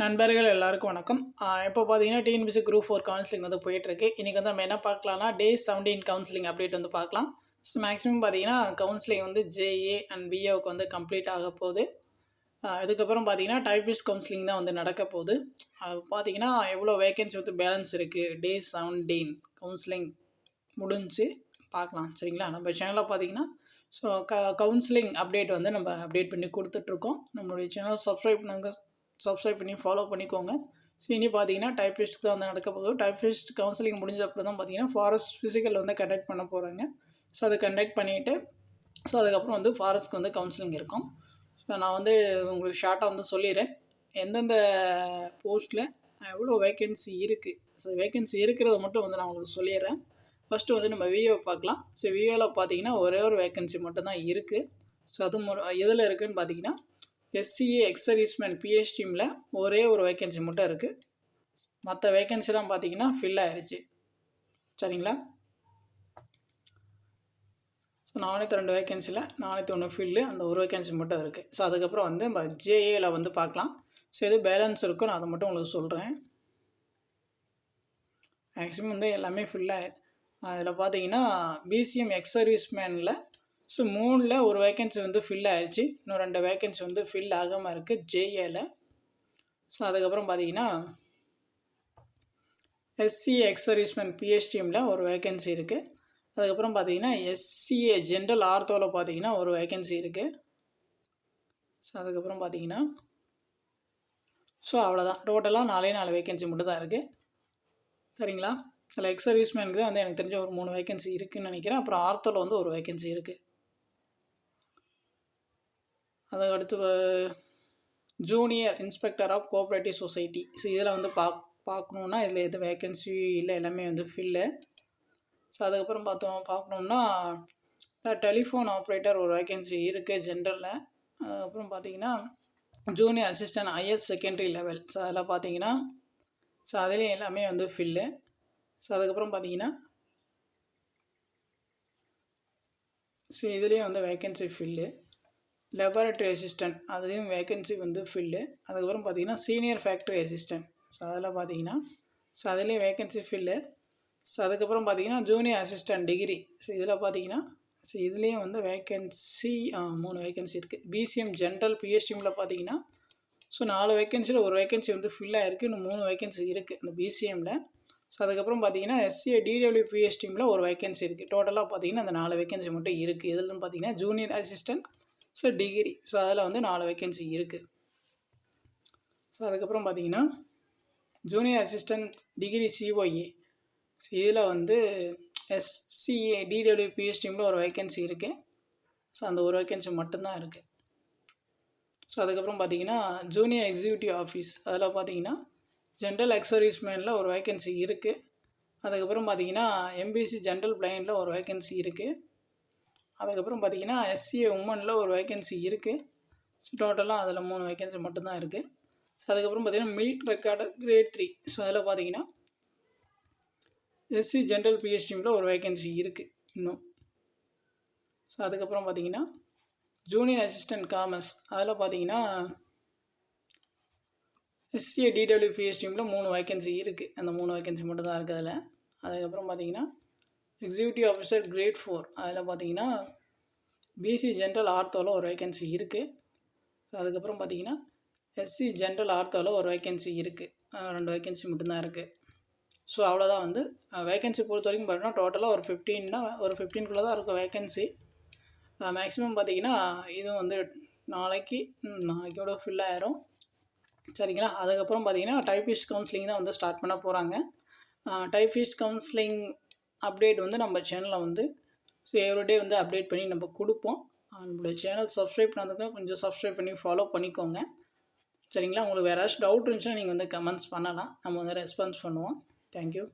நண்பர்கள் எல்லாருக்கும் வணக்கம். இப்போ பார்த்தீங்கன்னா டிஎன்பிசி குரூப் ஃபோர் கவுன்சிலிங் வந்து போயிட்டுருக்கு. இன்றைக்கி வந்து நம்ம என்ன பார்க்கலாம்னா டே செவன்டீன் கவுன்சிலிங் அப்டேட் வந்து பார்க்கலாம். ஸோ மேக்ஸிமம் பார்த்தீங்கன்னா கவுன்சிலிங் வந்து ஜேஏ அண்ட் பிஏவுக்கு வந்து கம்ப்ளீட் ஆக போகுது. அதுக்கப்புறம் பார்த்தீங்கன்னா டைபிஸ்ட் கவுன்சிலிங் தான் வந்து நடக்க போகுது. அது பார்த்தீங்கன்னா எவ்வளோ வேகன்சி வந்து பேலன்ஸ் இருக்குது டே செவன்டீன் கவுன்சிலிங் முடிஞ்சு பார்க்கலாம். சரிங்களா? நம்ம சேனலில் பார்த்தீங்கன்னா ஸோ க கவுன்சிலிங் அப்டேட் வந்து நம்ம அப்டேட் பண்ணி கொடுத்துட்ருக்கோம். நம்மளுடைய சேனல் சப்ஸ்கிரைப் பண்ணுங்கள் சப்ஸ்கிரைப் பண்ணி ஃபாலோ பண்ணிக்கோங்க. ஸோ இனி பார்த்தீங்கன்னா டைப்பிஸ்ட் தான் வந்து நடக்க போகுது. டைப்பிஸ்ட் கவுன்சிலிங் முடிஞ்ச அப்புறம் தான் பார்த்தீங்கன்னா ஃபாரஸ்ட் ஃபிசிக்கல் வந்து கண்டக்ட் பண்ண போகிறாங்க ஸோ அதை கண்டக்ட் பண்ணிவிட்டு ஸோ அதுக்கப்புறம் வந்து ஃபாரஸ்ட்க்கு வந்து கவுன்சிலிங் இருக்கும். ஸோ நான் வந்து உங்களுக்கு ஷார்ட்டாக வந்து சொல்லிடுறேன். எந்தெந்த போஸ்ட்டில் எவ்வளோ வேக்கன்சி இருக்குது ஸோ வேக்கன்சி இருக்கிறத மட்டும் வந்து நான் உங்களுக்கு சொல்லிடுறேன். ஃபஸ்ட்டு வந்து நம்ம விஓ பார்க்கலாம். ஸோ விஓவில் பார்த்தீங்கன்னா ஒரே ஒரு வேக்கன்சி மட்டும்தான் இருக்குது ஸோ அது எதில் இருக்குதுன்னு பார்த்தீங்கன்னா எஸ்சிஏ எக்ஸர்வீஸ்மேன் சர்வீஸ்மேன் டீமில் ஒரே ஒரு வேக்கன்சி மட்டும் இருக்குது மற்ற வேக்கன்சிலாம் பார்த்தீங்கன்னா ஃபில் ஆயிடுச்சு சரிங்களா? ஸோ நானூற்றி ரெண்டு வேக்கன்சியில் நானூற்றி ஒன்று ஃபில்லு அந்த ஒரு வேக்கன்சி மட்டும் இருக்குது ஸோ அதுக்கப்புறம் வந்து நம்ம ஜேஏல வந்து பார்க்கலாம் ஸோ எது பேலன்ஸ் இருக்கோ நான் அதை மட்டும் உங்களுக்கு சொல்கிறேன் மேக்ஸிமம் வந்து எல்லாமே ஃபில்லாக அதில் பார்த்தீங்கன்னா பிசிஎம் எக்ஸ் சர்வீஸ்மேனில் ஸோ மூணில் ஒரு வேக்கன்சி வந்து ஃபில் ஆயிடுச்சு இன்னும் ரெண்டு வேக்கன்சி வந்து ஃபில் ஆகாமல் இருக்குது ஜேஏல ஸோ அதுக்கப்புறம் பார்த்தீங்கன்னா எஸ்சி எக்ஸ் சர்வீஸ்மேன் பிஹெச்டிஎம்மில் ஒரு வேக்கன்சி இருக்குது அதுக்கப்புறம் பார்த்தீங்கன்னா எஸ்சிஏ ஜென்ரல் ஆர்த்தோவில் பார்த்தீங்கன்னா ஒரு வேக்கன்சி இருக்குது ஸோ அதுக்கப்புறம் பார்த்தீங்கன்னா ஸோ அவ்வளோதான் டோட்டலாக நாலே நாலு வேக்கன்சி மட்டும் தான் இருக்குது சரிங்களா? அதில் எக்ஸ் சர்வீஸ்மேனுக்கு தான் வந்து எனக்கு தெரிஞ்ச ஒரு மூணு வேக்கன்சி இருக்குதுன்னு நினைக்கிறேன். அப்புறம் ஆர்த்தோவில் வந்து ஒரு வேக்கன்சி இருக்குது அதுக்கு அடுத்து junior inspector of cooperative society so இதில் வந்து பாக் பார்க்கணுன்னா இதில் எது வேக்கன்சி இல்லை எல்லாமே வந்து ஃபில்லு ஸோ அதுக்கப்புறம் பார்த்தோம் பார்க்கணுன்னா டெலிஃபோன் ஆப்ரேட்டர் ஒரு வேக்கன்சி இருக்குது ஜென்ரலில் அதுக்கப்புறம் பார்த்தீங்கன்னா junior assistant IS secondary level so அதில் பார்த்தீங்கன்னா ஸோ அதுலேயும் எல்லாமே வந்து ஃபில்லு ஸோ அதுக்கப்புறம் பார்த்தீங்கன்னா ஸோ இதுலேயும் வந்து வேக்கன்சி ஃபில்லு லெபார்ட்ரி அசிஸ்டன்ட் அதுலேயும் வேக்கன்சி வந்து ஃபில்லு அதுக்கப்புறம் பார்த்தீங்கன்னா சீனியர் ஃபேக்ட்ரி அசிஸ்டன்ட் ஸோ அதில் பார்த்தீங்கன்னா ஸோ அதுலேயும் வேக்கன்சி ஃபில்லு ஸோ அதுக்கப்புறம் பார்த்தீங்கன்னா ஜூனியர் அசிஸ்டன்ட் டிகிரி ஸோ இதில் பார்த்தீங்கன்னா ஸோ இதுலேயும் வந்து வேக்கன்சி மூணு வேக்கன்சி இருக்குது பிசிஎம் ஜென்ரல் பிஎஸ்டிமில் பார்த்தீங்கன்னா ஸோ நாலு வேக்கன்சியில் ஒரு வேக்கன்சி வந்து ஃபில்லாக இருக்குது இன்னும் மூணு வேக்கன்சி இருக்குது அந்த பிசிஎம்மில் ஸோ அதுக்கப்புறம் பார்த்தீங்கன்னா எஸ்சிஏ டிடபிள்யூ பிஎஸ்டிமில் ஒரு வேக்கன்சி இருக்குது டோட்டலாக பார்த்தீங்கன்னா அந்த நாலு வேக்கன்சி மட்டும் இருக்குது இதில் பார்த்தீங்கன்னா junior assistant so degree so அதில் வந்து நாலு வேக்கன்சி இருக்குது ஸோ அதுக்கப்புறம் பார்த்தீங்கன்னா junior assistant degree COA so இதில் வந்து எஸ்சிஏ டிடபிள்யூ பிஹெச்டிமில் ஒரு வேக்கன்சி இருக்குது ஸோ அந்த ஒரு வேக்கன்சி மட்டும்தான் இருக்குது ஸோ அதுக்கப்புறம் பார்த்தீங்கன்னா ஜூனியர் எக்ஸிக்யூட்டிவ் ஆஃபீஸ் அதில் பார்த்தீங்கன்னா ஜென்ரல் எக்ஸர்வீஸ்மேனில் ஒரு வேக்கன்சி இருக்குது அதுக்கப்புறம் பார்த்தீங்கன்னா எம்பிசி ஜென்ரல் பிளைனில் ஒரு வேக்கன்சி இருக்குது அதுக்கப்புறம் பார்த்தீங்கன்னா எஸ்சிஏ உமனில் ஒரு வேக்கன்சி இருக்குது ஸோ டோட்டலாக அதில் மூணு வேக்கன்சி மட்டும்தான் இருக்குது ஸோ அதுக்கப்புறம் பார்த்தீங்கன்னா milk recorder grade three so அதில் பார்த்தீங்கன்னா எஸ்சி ஜென்ரல் பிஹெச்டிமில் ஒரு வேக்கன்சி இருக்குது இன்னும். ஸோ அதுக்கப்புறம் பார்த்தீங்கன்னா ஜூனியர் அசிஸ்டன்ட் காமர்ஸ் அதில் பார்த்தீங்கன்னா எஸ்சிஏ டிடபிள்யூ பிஹெச்டிமில் மூணு வேக்கன்சி இருக்குது அந்த மூணு வேக்கன்சி மட்டும் தான் இருக்குது அதில். அதுக்கப்புறம் பார்த்தீங்கன்னா எக்ஸிக்யூட்டிவ் ஆஃபீஸர் கிரேட் ஃபோர் அதில் பார்த்தீங்கன்னா பிசி ஜென்ரல் ஆர்த்தோவில் ஒரு வேக்கன்சி இருக்குது ஸோ அதுக்கப்புறம் பார்த்தீங்கன்னா எஸ்சி ஜென்ரல் ஆர்த்தோவில் ஒரு வேக்கன்சி இருக்குது ரெண்டு வேக்கன்சி மட்டும்தான் இருக்குது ஸோ அவ்வளோதான் வந்து. வேக்கன்சி பொறுத்த வரைக்கும் பார்த்தீங்கன்னா டோட்டலாக ஒரு ஃபிஃப்டீன்னா ஒரு ஃபிஃப்டீன்குள்ளே தான் இருக்கும் வேக்கன்சி மேக்ஸிமம் பார்த்தீங்கன்னா இதுவும் வந்து நாளைக்கு நாளைக்கோட ஃபில் ஆயிரும். சரிங்களா? அதுக்கப்புறம் பார்த்தீங்கன்னா டைபிஸ்ட் கவுன்சிலிங் தான் வந்து ஸ்டார்ட் பண்ண போகிறாங்க டைபிஸ்ட் கவுன்சிலிங் அப்டேட் வந்து நம்ம சேனலில் வந்து ஸோ எவ்ரிடே வந்து அப்டேட் பண்ணி நம்ம கொடுப்போம். நம்மளுடைய சேனல் சப்ஸ்கிரைப் பண்ணதுக்காக கொஞ்சம் சப்ஸ்கிரைப் பண்ணி ஃபாலோ பண்ணிக்கோங்க. சரிங்களா? உங்களுக்கு வேறு ஏதாச்சும் டவுட் இருந்துச்சுன்னா நீங்கள் வந்து கமெண்ட்ஸ் பண்ணலாம். நம்ம வந்து ரெஸ்பான்ஸ் பண்ணுவோம். தேங்க்யூ